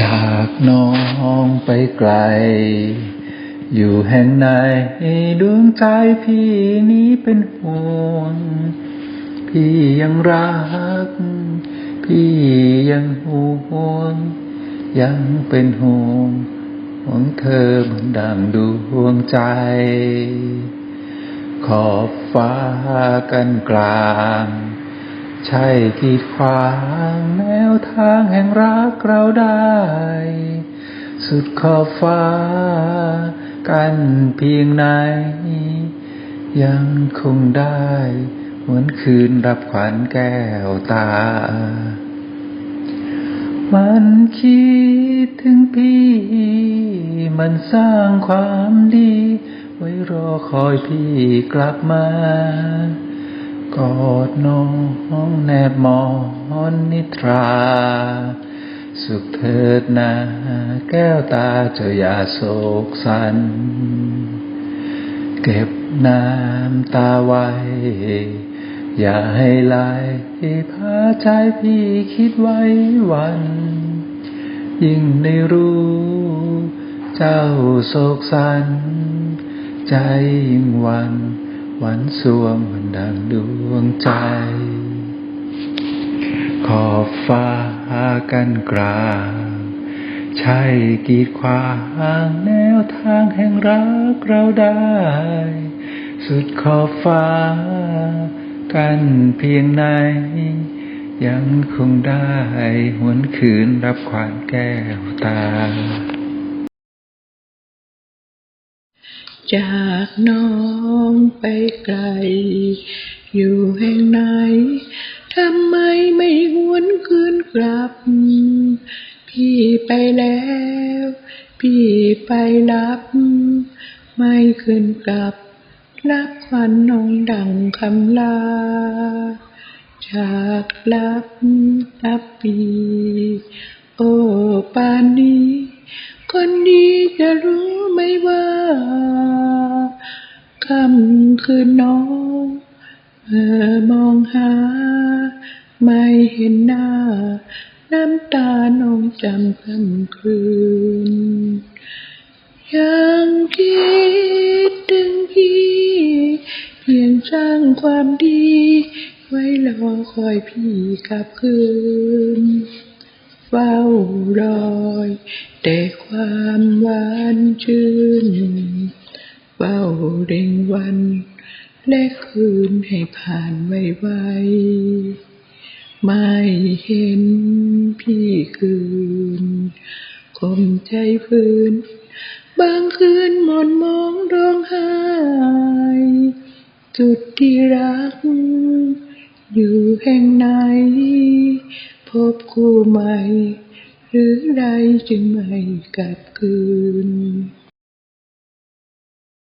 จากน้องไปไกล อยู่แห่งไหนดวงใจพี่นี้เป็นห่วง พี่ยังรัก พี่ยังห่วง ยังเป็นห่วงห่วงเธอเหมือนดังดวงใจ ขอบฟ้ากันกลาง ใช่กีดขวางแนวทางแห่งรักเราได้ สุดขอบฟ้า กันเพียงไหน ยังคงได้เหมือนคืนรับขวัญแก้วตา มันคิดถึงพี่ มันสร้างความดี ไว้รอคอยพี่กลับมา กอดน้องแนบมอนนิทรา สุขเถิดนาแก้วตาเจ้าอย่าโศกสัน เก็บน้ำตาไว้ อย่าให้ไหลพาใจพี่คิดไว้วัน ยิ่งได้รู้ เจ้าโศกสัน ใจยิ่งวัน หวันสวงเหมือนดังดวงใจ ขอบฟ้ากันกลางใช่กีดขวางแนวทางแห่งรักเราได้ สุดขอบฟ้ากันเพียงไหนยังคงได้หวนคืนรับขวัญแก้วตา จากน้องไปไกล อยู่แห่งไหน ทำไมไม่หวนคืนกลับ พี่ไปแล้ว พี่ไปรับ ไม่คืนกลับ รับควันน้องดังคำลา จากลับนับปี โอ้ปานนี้ คนดีจะรู้ คำคืนน้องเมื่อมองหา ไม่เห็นหน้า น้ำตาน้องจำคำคืน ยังคิดถึงพี่ เพียงสร้างความดี ไว้รอคอยพี่กลับคืนเฝ้ารอย แต่ความหวานชื่น เฝ้าเร่งวัน และคืนให้ผ่านไวๆไม่เห็นพี่คืนคมใจพื้น บางคืนหมนมองร้องไห้จุดที่รัก อยู่แห่งไหน พบคู่ใหม่ หรือใดจึงไม่กลับคืน